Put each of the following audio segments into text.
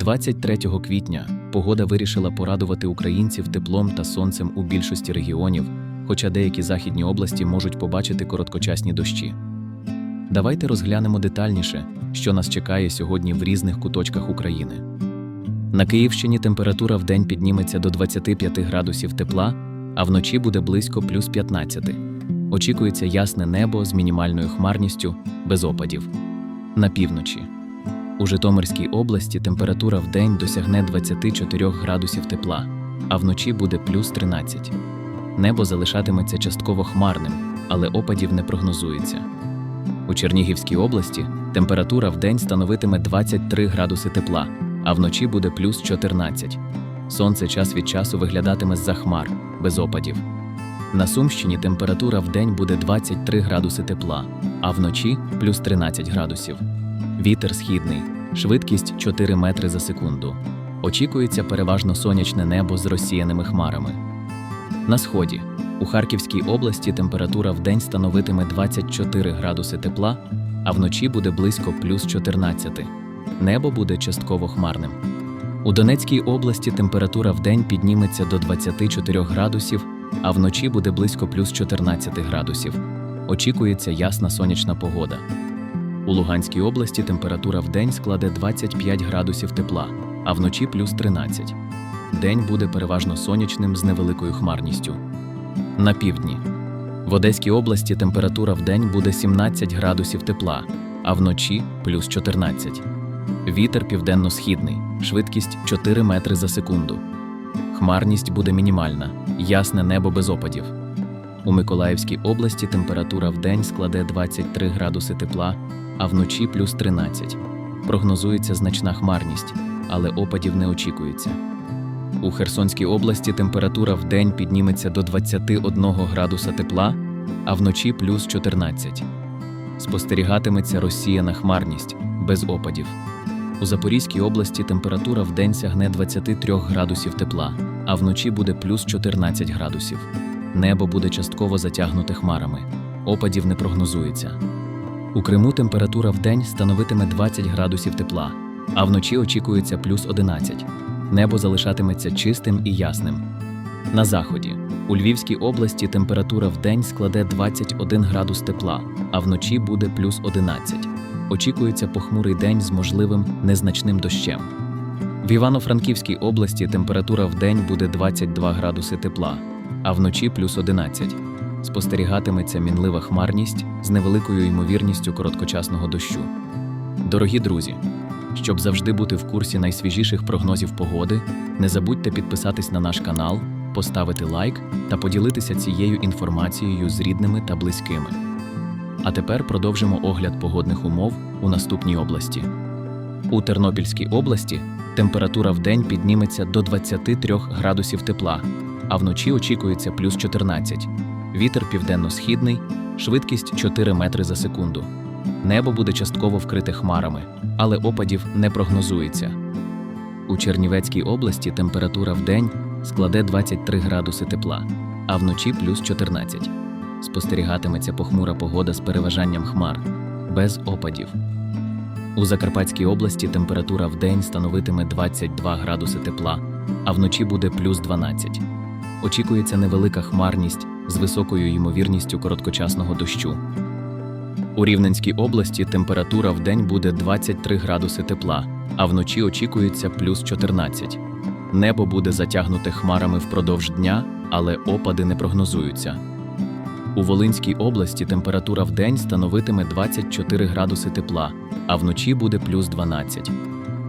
23 квітня погода вирішила порадувати українців теплом та сонцем у більшості регіонів, хоча деякі західні області можуть побачити короткочасні дощі. Давайте розглянемо детальніше, що нас чекає сьогодні в різних куточках України. На Київщині температура в день підніметься до 25 градусів тепла, а вночі буде близько плюс 15. Очікується ясне небо з мінімальною хмарністю, без опадів. На півночі. У Житомирській області температура в день досягне 24 градусів тепла, а вночі буде плюс 13. Небо залишатиметься частково хмарним, але опадів не прогнозується. У Чернігівській області температура в день становитиме 23 градуси тепла, а вночі буде плюс 14. Сонце час від часу виглядатиме з-за хмар, без опадів. На Сумщині температура в день буде 23 градуси тепла, а вночі плюс 13 градусів. Вітер східний, швидкість 4 метри за секунду. Очікується переважно сонячне небо з розсіяними хмарами. На сході у Харківській області температура в день становитиме 24 градуси тепла, а вночі буде близько плюс 14. Небо буде частково хмарним. У Донецькій області температура в день підніметься до 24 градусів, а вночі буде близько плюс 14 градусів. Очікується ясна сонячна погода. У Луганській області температура в день складе 25 градусів тепла, а вночі плюс 13. День буде переважно сонячним з невеликою хмарністю. На півдні. В Одеській області температура в день буде 17 градусів тепла, а вночі плюс 14. Вітер південно-східний, швидкість 4 метри за секунду. Хмарність буде мінімальна, ясне небо без опадів. У Миколаївській області температура в день складе 23 градуси тепла, а вночі плюс 13. Прогнозується значна хмарність, але опадів не очікується. У Херсонській області температура в день підніметься до 21 градуса тепла, а вночі плюс 14. Спостерігатиметься розсіяна хмарність без опадів. У Запорізькій області температура в день сягне 23 градусів тепла, а вночі буде плюс 14 градусів. Небо буде частково затягнуте хмарами. Опадів не прогнозується. У Криму температура в день становитиме 20 градусів тепла, а вночі очікується плюс 11. Небо залишатиметься чистим і ясним. На заході у Львівській області температура в день складе 21 градус тепла, а вночі буде плюс 11. Очікується похмурий день з можливим незначним дощем. В Івано-Франківській області температура в день буде 22 градуси тепла, а вночі плюс 11. Спостерігатиметься мінлива хмарність з невеликою ймовірністю короткочасного дощу. Дорогі друзі, щоб завжди бути в курсі найсвіжіших прогнозів погоди, не забудьте підписатись на наш канал, поставити лайк та поділитися цією інформацією з рідними та близькими. А тепер продовжимо огляд погодних умов у наступній області. У Тернопільській області температура в день підніметься до 23 градусів тепла, а вночі очікується плюс 14. Вітер південно-східний, швидкість 4 метри за секунду. Небо буде частково вкрите хмарами, але опадів не прогнозується. У Чернівецькій області температура в день складе 23 градуси тепла, а вночі плюс 14. Спостерігатиметься похмура погода з переважанням хмар, без опадів. У Закарпатській області температура в день становитиме 22 градуси тепла, а вночі буде плюс 12. Очікується невелика хмарність з високою ймовірністю короткочасного дощу. У Рівненській області температура в день буде 23 градуси тепла, а вночі очікується плюс 14. Небо буде затягнуте хмарами впродовж дня, але опади не прогнозуються. У Волинській області температура в день становитиме 24 градуси тепла, а вночі буде плюс 12.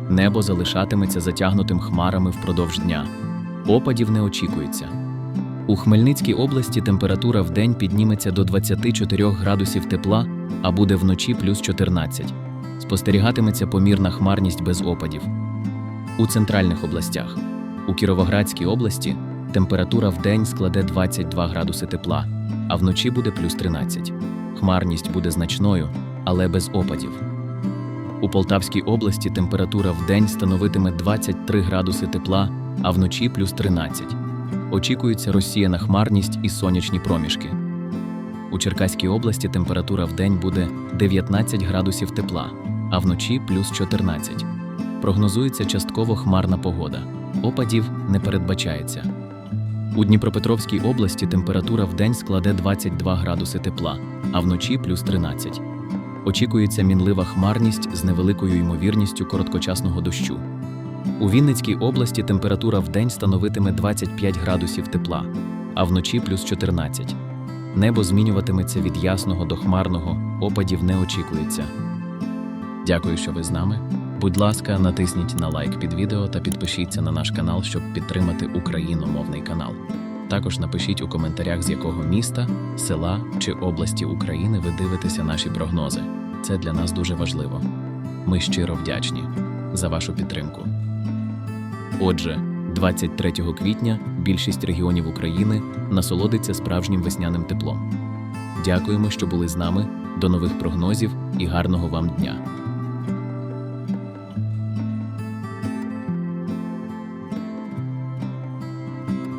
Небо залишатиметься затягнутим хмарами впродовж дня. Опадів не очікується. У Хмельницькій області температура в день підніметься до 24 градусів тепла, а буде вночі плюс 14. Спостерігатиметься помірна хмарність без опадів. У центральних областях. У Кіровоградській області температура в день складе 22 градуси тепла, а вночі буде плюс 13. Хмарність буде значною, але без опадів. У Полтавській області температура в день становитиме 23 градуси тепла, а вночі плюс 13. Очікується розсіяна хмарність і сонячні проміжки. У Черкаській області температура в день буде 19 градусів тепла, а вночі плюс 14. прогнозується частково хмарна погода. Опадів не передбачається. У Дніпропетровській області температура в день складе 22 градуси тепла, а вночі плюс 13. Очікується мінлива хмарність з невеликою ймовірністю короткочасного дощу. У Вінницькій області температура в день становитиме 25 градусів тепла, а вночі плюс 14. Небо змінюватиметься від ясного до хмарного, опадів не очікується. Дякую, що ви з нами. Будь ласка, натисніть на лайк під відео та підпишіться на наш канал, щоб підтримати україномовний канал. Також напишіть у коментарях, з якого міста, села чи області України ви дивитеся наші прогнози. Це для нас дуже важливо. Ми щиро вдячні за вашу підтримку. Отже, 23 квітня більшість регіонів України насолодиться справжнім весняним теплом. Дякуємо, що були з нами. До нових прогнозів і гарного вам дня!